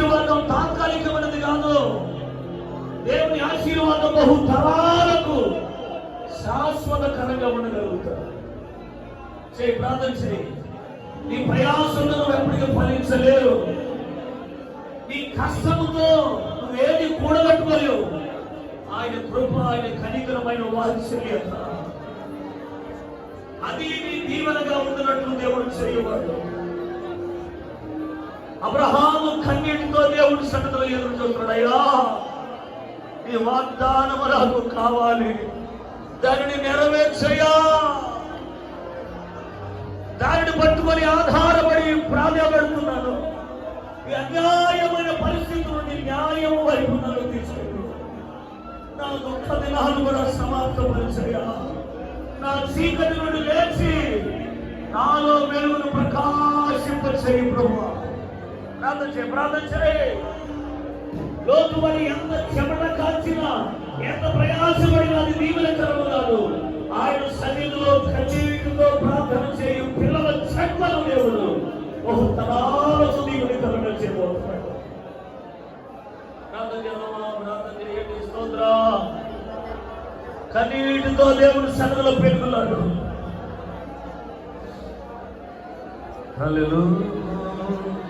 ఆశీర్వాదం తాత్కాలికమైనది కాదు. దేవుని ఆశీర్వాదం బహు తరాలకు శాశ్వతకరంగా ఉండగలుగుతారు. చేయి ప్రార్థన చేయి నీ ప్రయాసంలో నువ్వు ఎప్పటికీ ఫలించలేరు నీ కష్టముతో నువ్వేది కూడగట్టుకోలేవు. ఆయన కృప ఆయన కనికరమైన వాత్సల్యత అది నీ దీవెనగా ఉంటున్నట్లు దేవుడు చేయి అబ్రహాము కన్నీటితో దేవుడి సన్నిధిలో ఎదురు చూస్తున్నాడయ్యా నీ వాగ్దానము నాకు కావాలి. దానిని నెరవేర్చయ్యా. దానిని పట్టుకొని ఆధారపడి ప్రాధాన్యపడుతున్నాను. ఈ అన్యాయమైన పరిస్థితి న్యాయం వైపు నన్ను తీసుకెళ్ళు నా దుఃఖ దినాలు కూడా సమాప్తపరిచయ్యా నా చీకటి నుండి లేచి నాలో వెలుగును ప్రకాశింపచేయి ప్రభు. ప్రార్థన చేయి ప్రార్థన చేయి లోతు మరి ఎంత చెమట కాల్చినా ఎంత ప్రయాసపడినా అది దీవెనకరము కాదు ఆయన సన్నిధిలో కన్నీటితో ప్రార్థన చేయు పిల్లల జన్మను దేవుడు బహు తరాలకు దీవెనకరణ చేయబోతున్నాడు ప్రార్థన చేద్దామా? ప్రార్థన చేయండి. స్తోత్రం. కన్నీటితో దేవుడు సన్నిధిలో పెట్టుకున్నాడు Hallelujah.